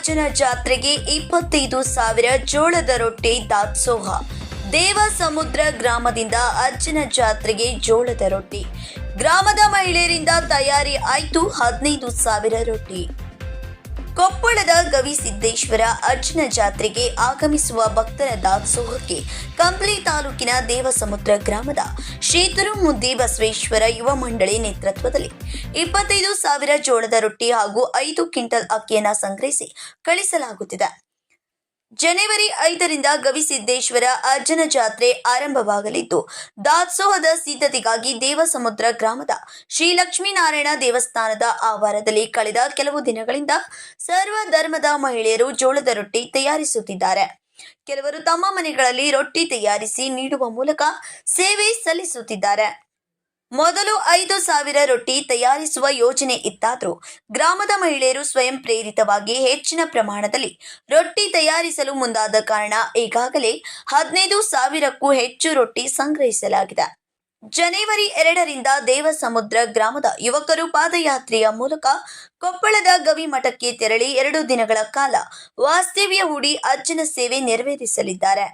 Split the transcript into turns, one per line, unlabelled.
ಅಜ್ಜನ ಜಾತ್ರೆಗೆ ಇಪ್ಪತ್ತೈದು ಸಾವಿರ ಜೋಳದ ರೊಟ್ಟಿ ದಾಸೋಹ ದೇವ ಸಮುದ್ರ ಗ್ರಾಮದಿಂದ ಅಜ್ಜನ ಜಾತ್ರೆಗೆ ಜೋಳದ ರೊಟ್ಟಿ. ಗ್ರಾಮದ ಮಹಿಳೆಯರಿಂದ ತಯಾರಿ ಆಯಿತು ಹದಿನೈದು ಸಾವಿರ ರೊಟ್ಟಿ. ಕೊಪ್ಪಳದ ಗವಿಸಿದ್ದೇಶ್ವರ ಅರ್ಜುನ ಜಾತ್ರೆಗೆ ಆಗಮಿಸುವ ಭಕ್ತರ ದಾಸೋಹಕ್ಕೆ ಕಂಪ್ಲಿ ತಾಲೂಕಿನ ದೇವಸಮುದ್ರ ಗ್ರಾಮದ ಶ್ರೀತರು ಮುದ್ದಿ ಬಸವೇಶ್ವರ ಯುವ ಮಂಡಳಿ ನೇತೃತ್ವದಲ್ಲಿ ಇಪ್ಪತ್ತೈದು ಸಾವಿರ ಜೋಳದ ರೊಟ್ಟಿ ಹಾಗೂ ಐದು ಕ್ವಿಂಟಲ್ ಅಕ್ಕಿಯನ್ನು ಸಂಗ್ರಹಿಸಿ ಕಳಿಸಲಾಗುತ್ತಿದೆ. ಜನವರಿ ಐದರಿಂದ ಗವಿಸಿದ್ದೇಶ್ವರ ಅರ್ಜನ ಜಾತ್ರೆ ಆರಂಭವಾಗಲಿದ್ದು, ದಾಸೋಹದ ಸಿದ್ಧತೆಗಾಗಿ ದೇವಸಮುದ್ರ ಗ್ರಾಮದ ಶ್ರೀ ಲಕ್ಷ್ಮೀನಾರಾಯಣ ದೇವಸ್ಥಾನದ ಆವಾರದಲ್ಲಿ ಕಳೆದ ಕೆಲವು ದಿನಗಳಿಂದ ಸರ್ವ ಧರ್ಮದ ಮಹಿಳೆಯರು ಜೋಳದ ರೊಟ್ಟಿ ತಯಾರಿಸುತ್ತಿದ್ದಾರೆ. ಕೆಲವರು ತಮ್ಮ ಮನೆಗಳಲ್ಲಿ ರೊಟ್ಟಿ ತಯಾರಿಸಿ ನೀಡುವ ಮೂಲಕ ಸೇವೆ ಸಲ್ಲಿಸುತ್ತಿದ್ದಾರೆ. ಮೊದಲು ಐದು ಸಾವಿರ ರೊಟ್ಟಿ ತಯಾರಿಸುವ ಯೋಜನೆ ಇತ್ತಾದರೂ ಗ್ರಾಮದ ಮಹಿಳೆಯರು ಸ್ವಯಂ ಪ್ರೇರಿತವಾಗಿ ಹೆಚ್ಚಿನ ಪ್ರಮಾಣದಲ್ಲಿ ರೊಟ್ಟಿ ತಯಾರಿಸಲು ಮುಂದಾದ ಕಾರಣ ಈಗಾಗಲೇ ಹದಿನೈದು ಸಾವಿರಕ್ಕೂ ಹೆಚ್ಚು ರೊಟ್ಟಿ ಸಂಗ್ರಹಿಸಲಾಗಿದೆ. ಜನವರಿ ಎರಡರಿಂದ ದೇವಸಮುದ್ರ ಗ್ರಾಮದ ಯುವಕರು ಪಾದಯಾತ್ರೆಯ ಮೂಲಕ ಕೊಪ್ಪಳದ ಗವಿ ಮಠಕ್ಕೆ ತೆರಳಿ ಎರಡು ದಿನಗಳ ಕಾಲ ವಾಸ್ತವ್ಯ ಹೂಡಿ ಅಜ್ಜನ ಸೇವೆ ನೆರವೇರಿಸಲಿದ್ದಾರೆ.